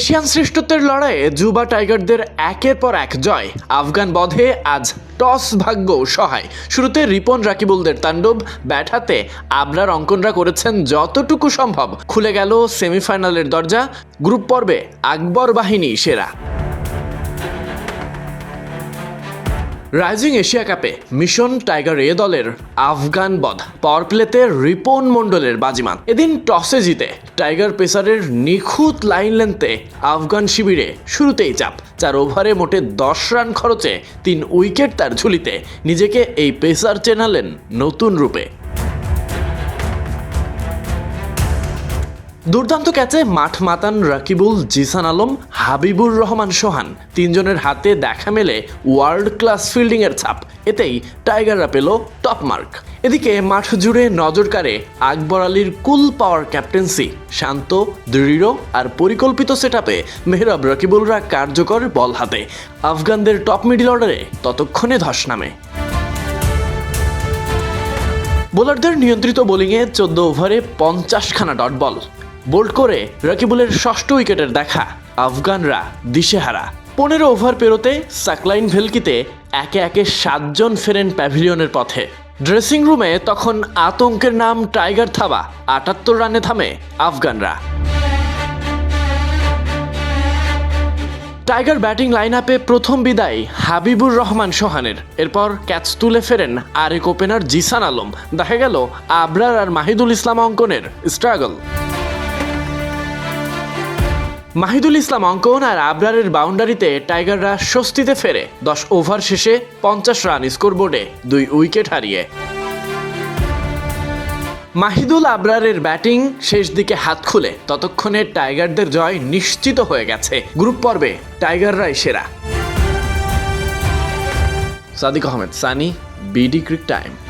Asian শ্রেষ্ঠত্বের লড়াইয়ে Juba টাইগারদের একের পর এক জয়। আফগান বধে আজ টস ভাগ্য সহায়। শুরুতে রিপন রাকিবুলদের তাণ্ডব, ব্যাট হাতে আবরার অঙ্কনরা করেছেন যতটুকু সম্ভব। খুলে গেল সেমিফাইনালের দরজা। গ্রুপ পর্বে আকবর বাহিনী সেরা। রাইজিং এশিয়া কাপে মিশন টাইগার এ দলের আফগান বধ পাওয়ার প্লেতে রিপন মন্ডলের বাজিমান এদিন টসে জিতে টাইগার পেসারের নিখুঁত লাইন লেনতে আফগান শিবিরে শুরুতেই চাপ চার ওভারে মোটে দশ রান খরচে তিন উইকেট তার ঝুলিতে নিজেকে এই পেসার চেনালেন নতুন রূপে। দুর্দান্ত ক্যাচে মাঠ মাতান রাকিবুল, জিসান আলম, হাবিবুর রহমান সোহান, তিনজনের হাতে দেখা মেলে ওয়ার্ল্ড ক্লাস ফিল্ডিংয়ের ছাপ। এতেই টাইগাররা পেল টপ মার্ক এদিকে মাঠ জুড়ে নজর কাড়ে আকবর আলীর কুল পাওয়ার ক্যাপ্টেন্সি শান্ত, দৃঢ় আর পরিকল্পিত সেটআপে মেহরাব রাকিবুলরা কার্যকর বল হাতে। আফগানদের টপ মিডল অর্ডারে ততক্ষণে ধস নামে। বোলারদের নিয়ন্ত্রিত বোলিংয়ে চোদ্দ ওভারে পঞ্চাশখানা ডট বল বোল্ড করে রাকিবুলের ষষ্ঠ উইকেটের দেখা, আফগানরা দিশেহারা। পনেরো ওভার পেরোতে সাকলাইন ভেলকিতে একে একে সাতজন ফেরেন প্যাভিলিয়নের পথে। ড্রেসিং রুমে তখন আতঙ্কের নাম টাইগার থাবা, আটাত্তর রানে থামে আফগানরা। টাইগার ব্যাটিং লাইন আপে প্রথম বিদায় হাবিবুর রহমান সোহানের। এরপর ক্যাচ তুলে ফেরেন আরেক ওপেনার জিসান আলম। দেখা গেল আবরার আর মাহিদুল ইসলাম অঙ্কনের স্ট্রাগল। মাহিদুল ইসলাম অঙ্কন আর আবরারের বাউন্ডারিতে টাইগাররা স্বস্তিতে ফেরে। দশ ওভার শেষে পঞ্চাশ রান স্কোরবোর্ডে দুই উইকেট হারিয়ে। মাহিদুল আবরারের ব্যাটিং শেষ দিকে হাত খুলে। ততক্ষণে টাইগারদের জয় নিশ্চিত হয়ে গেছে। গ্রুপ পর্বে টাইগাররাই সেরা। Sadiq Ahmed, Sunny, BD cric time.